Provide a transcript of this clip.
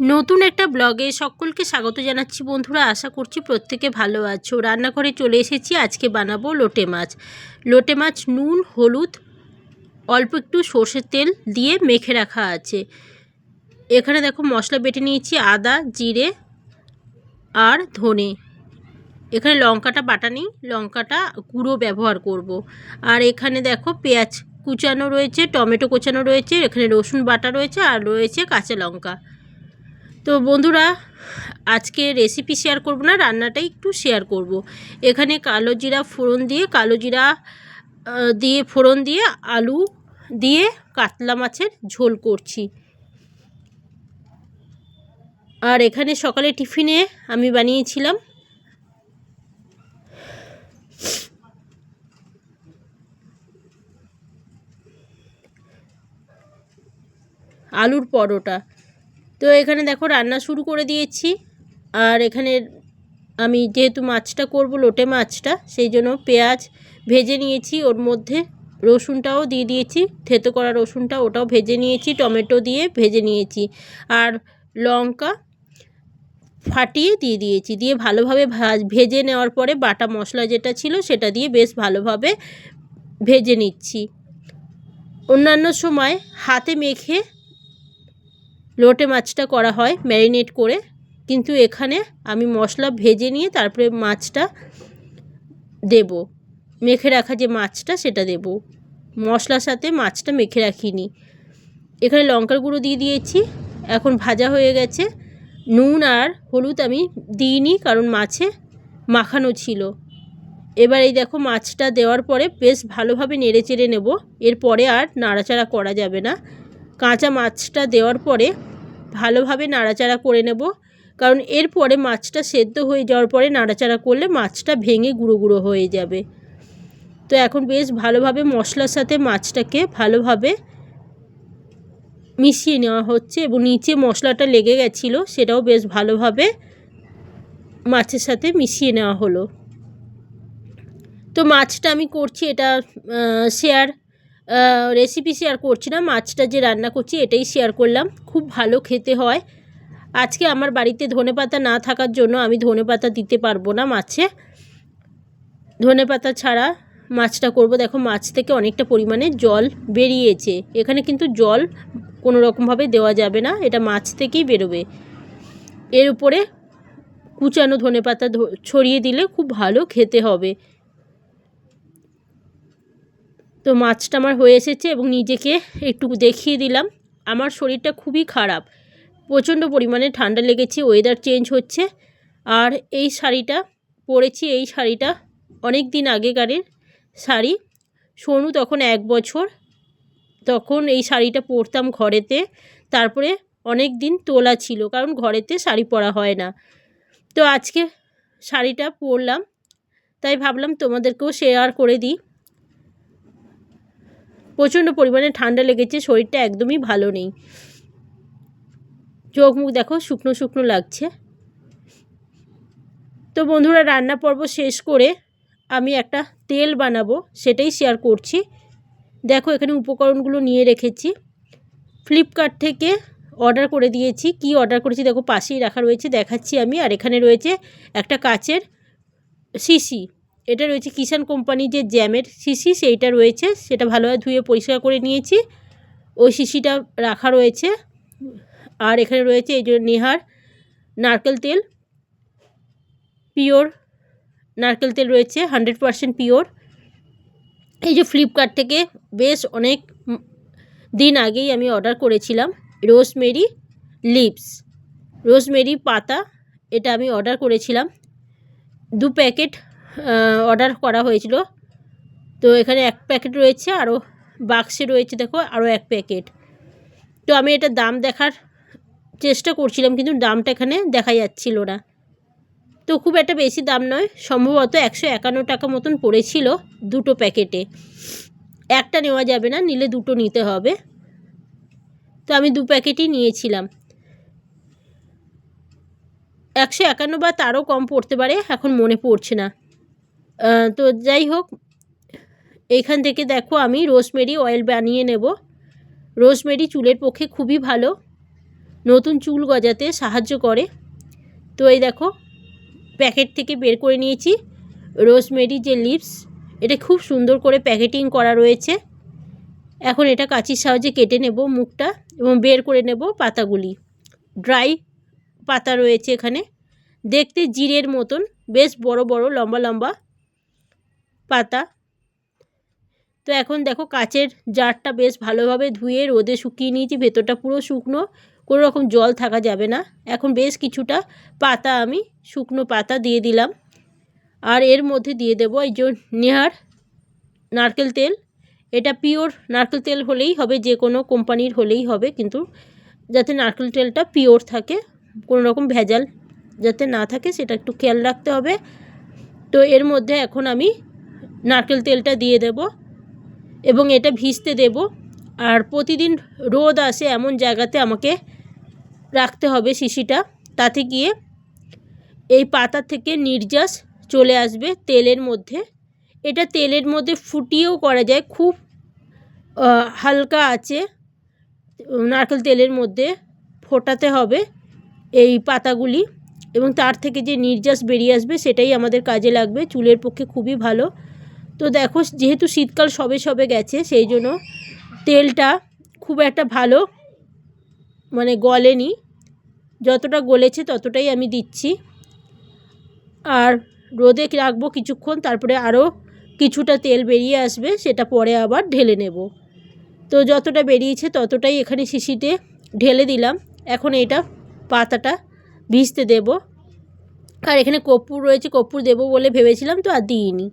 নতুন একটা ব্লগে সকলকে স্বাগত জানাচ্ছি বন্ধুরা। আশা করছি প্রত্যেকে ভালো আছো। রান্নাঘরে চলে এসেছি। আজকে বানাবো লোটে মাছ। লোটে মাছ নুন, হলুদ, অল্প একটু সর্ষের তেল দিয়ে মেখে রাখা আছে। এখানে দেখো মশলা বেটে নিয়েছি আদা, জিরে আর ধনে। এখানে লঙ্কাটা বাটা নেই, লঙ্কাটা গুঁড়ো ব্যবহার করব। আর এখানে দেখো পেঁয়াজ কুচানো রয়েছে, টমেটো কুচানো রয়েছে, এখানে রসুন বাটা রয়েছে আর রয়েছে কাঁচা লঙ্কা। তো বন্ধুরা, আজকে রেসিপি শেয়ার করব না রান্নাটাই একটু শেয়ার করব। এখানে কালো জিরা ফোড়ন দিয়ে, কালো জিরা দিয়ে ফোড়ন দিয়ে, আলু দিয়ে কাতলা মাছের ঝোল করছি আর এখানে সকালে টিফিনে আমি বানিয়েছিলাম আলুর পরোটা তো এখানে দেখো রান্না শুরু করে দিয়েছি। আর এখানে আমি যেহেতু মাছটা করব, লোটে মাছটা, সেই জন্য পেঁয়াজ ভেজে নিয়েছি। ওর মধ্যে রসুনটাও দিয়ে দিয়েছি, থেতো করা রসুনটা ওটাও ভেজে নিয়েছি, টমেটো দিয়ে ভেজে নিয়েছি। আর লঙ্কা ফাটিয়ে দিয়ে দিয়েছি, দিয়ে ভালোভাবে ভাজ নেওয়ার পরে বাটা মশলা যেটা ছিল সেটা দিয়ে বেশ ভালোভাবে ভেজে নিচ্ছি। অন্যান্য সময় হাতে মেখে লোটে মাছটা করা হয় ম্যারিনেট করে। কিন্তু এখানে আমি মশলা ভেজে নিয়ে তারপরে মাছটা দেব। মেখে রাখা যে মাছটা সেটা দেব। মশলার সাথে মাছটা মেখে রাখিনি। এখানে লঙ্কার গুঁড়ো দিয়ে দিয়েছি। এখন ভাজা হয়ে গেছে। নুন আর হলুদ আমি দিইনি কারণ মাছে মাখানো ছিল। এবার এই দেখো মাছটা দেওয়ার পরে বেশ ভালোভাবে নেড়ে চেড়ে নেব। এরপরে আর নাড়াচাড়া করা যাবে না। কাঁচা মাছটা দেওয়ার পরে ভালোভাবে নাড়াচাড়া করে নেব। কারণ এরপরে মাছটা সেদ্ধ হয়ে যাওয়ার পরে নাড়াচাড়া করলে মাছটা ভেঙে গুঁড়ো গুঁড়ো হয়ে যাবে। তো এখন বেশ ভালোভাবে মশলার সাথে মাছটাকে ভালোভাবে মিশিয়ে নেওয়া হচ্ছে এবং নিচে মশলাটা লেগে গেছিল সেটাও বেশ ভালোভাবে মাছের সাথে মিশিয়ে নেওয়া হলো। তো মাছটা আমি করছি এটা শেয়ার রেসিপি শেয়ার করছি না, মাছটা যে রান্না করছি এটাই শেয়ার করলাম, খুব ভালো খেতে হয়। আজকে আমার বাড়িতে ধনে পাতা না থাকার জন্য আমি ধনে পাতা দিতে পারব না মাছে। ধনে পাতা ছাড়া মাছটা করব। দেখো মাছ থেকে অনেকটা পরিমাণে জল বেরিয়েছে। এখানে কিন্তু জল কোনো রকমভাবে দেওয়া যাবে না, এটা মাছ থেকেই বেরোবে। এর উপরে কুচানো ধনে পাতা ছড়িয়ে দিলে খুব ভালো খেতে হবে। তো মাছটা আমার হয়ে এসেছে এবং নিজেকে একটু দেখিয়ে দিলাম। আমার শরীরটা খুবই খারাপ। প্রচণ্ড পরিমাণে ঠান্ডা লেগেছে ওয়েদার চেঞ্জ হচ্ছে। আর এই শাড়িটা পরেছি, এই শাড়িটা অনেক দিন আগেকারের শাড়ি। সোনু তখন এক বছর, তখন এই শাড়িটা পরতাম ঘরেতে। তারপরে অনেক দিন তোলা ছিল, কারণ ঘরেতে শাড়ি পরা হয় না। তো আজকে শাড়িটা পরলাম, তাই ভাবলাম তোমাদেরকেও শেয়ার করে দিই। প্রচণ্ড পরিমাণে ঠান্ডা লেগেছে, শরীরটা একদমই ভালো নেই। চোখ মুখ দেখো, শুকনো শুকনো লাগছে। তো বন্ধুরা, রান্না পর্ব শেষ করে আমি একটা তেল বানাবো, সেটাই শেয়ার করছি। দেখো, এখানে উপকরণগুলো নিয়ে রেখেছি। ফ্লিপকার্ট থেকে অর্ডার করে দিয়েছি। কি অর্ডার করেছি দেখো, পাশেই রাখা রয়েছে, দেখাচ্ছি আমি। আর এখানে রয়েছে একটা কাচের শিশি। এটা রয়েছে কিষান কোম্পানির যে জ্যামের শিশি, সেইটা রয়েছে, সেটা ভালোভাবে ধুয়ে পরিষ্কার করে নিয়েছি। ওই শিশিটা রাখা রয়েছে। আর এখানে রয়েছে এই যে নেহার নারকেল তেল, পিওর নারকেল তেল রয়েছে, হান্ড্রেড পারসেন্ট পিওর। এই যে ফ্লিপকার্ট থেকে বেশ অনেক দিন আগেই আমি অর্ডার করেছিলাম রোজমেরি লিপস। রোজমেরি পাতা, এটা আমি অর্ডার করেছিলাম। দু প্যাকেট অর্ডার করা হয়েছিল। তো এখানে এক প্যাকেট রয়েছে আরও বাক্সে রয়েছে, দেখো আরও এক প্যাকেট তো আমি এটা দাম দেখার চেষ্টা করছিলাম, কিন্তু দামটা এখানে দেখা যাচ্ছিল না। তো খুব একটা বেশি দাম নয়, সম্ভবত একশো একান্ন টাকা মতন পড়েছিল দুটো প্যাকেটে একটা নেওয়া যাবে না, নিলে দুটো নিতে হবে। তো আমি দু প্যাকেটই নিয়েছিলাম। একশো একান্ন বা তারও কম পড়তে পারে, এখন মনে পড়ছে না। তো যাই হোক এইখান থেকে দেখো আমি রোজমেরি অয়েল বানিয়ে নেব। রোজমেরি চুলের পক্ষে খুবই ভালো, নতুন চুল গজাতে সাহায্য করে। তো এই দেখো, প্যাকেট থেকে বের করে নিয়েছি রোজমেরি যে লিপস এটা খুব সুন্দর করে প্যাকেটিং করা রয়েছে। এখন এটা কাঁচির সাহায্যে কেটে নেব মুখটা এবং বের করে নেব পাতাগুলি। ড্রাই পাতা রয়েছে এখানে, দেখতে জিরের মতন, বেশ বড় বড়, লম্বা লম্বা। পাতা। তো এখন দেখো কাচের জারটা বেশ ভালোভাবে ধুয়ে রোদে শুকিয়ে নিয়েছি, ভেতরটা পুরো শুকনো, কোনো রকম জল থাকা যাবে না। এখন বেশ কিছুটা পাতা আমি শুকনো পাতা দিয়ে দিলাম। আর এর মধ্যে দিয়ে দেবো এই যে নেহার নারকেল তেল। এটা পিওর নারকেল তেল হলেই হবে, যে কোনো কোম্পানির হলেই হবে, কিন্তু যাতে নারকেল তেলটা পিওর থাকে, কোনো রকম ভেজাল যাতে না থাকে, সেটা একটু খেয়াল রাখতে হবে। তো এর মধ্যে এখন আমি নারকেল তেলটা দিয়ে দেব এবং এটা ভিজতে দেব। আর প্রতিদিন রোদ আসে এমন জায়গাতে আমাকে রাখতে হবে শিশিটা। তাতে গিয়ে এই পাতা থেকে নির্যাস চলে আসবে তেলের মধ্যে। এটা তেলের মধ্যে ফুটিয়েও করা যায়, খুব হালকা আছে। নারকেল তেলের মধ্যে ফোটাতে হবে এই পাতাগুলি এবং তার থেকে যে নির্যাস বেরিয়ে আসবে সেটাই আমাদের কাজে লাগবে। চুলের পক্ষে খুবই ভালো। তো দেখো, যেহেতু শীতকাল সবে সবে গেছে, সেই জন্য তেলটা খুব একটা ভালো মানে গলেনি। যতটা গলেছে ততটাই আমি দিচ্ছি। আর রোদে রাখব কিছুক্ষণ, তারপরে আরও কিছুটা তেল বেরিয়ে আসবে, সেটা পরে আবার ঢেলে নেব। তো যতটা বেরিয়েছে ততটাই এখানে শিশিতে ঢেলে দিলাম। এখন এটা পাতাটা ভিজতে দেব। আর এখানে কর্পূর রয়েছে, কর্পূর দেবো বলে ভেবেছিলাম, তো আর দিইনি।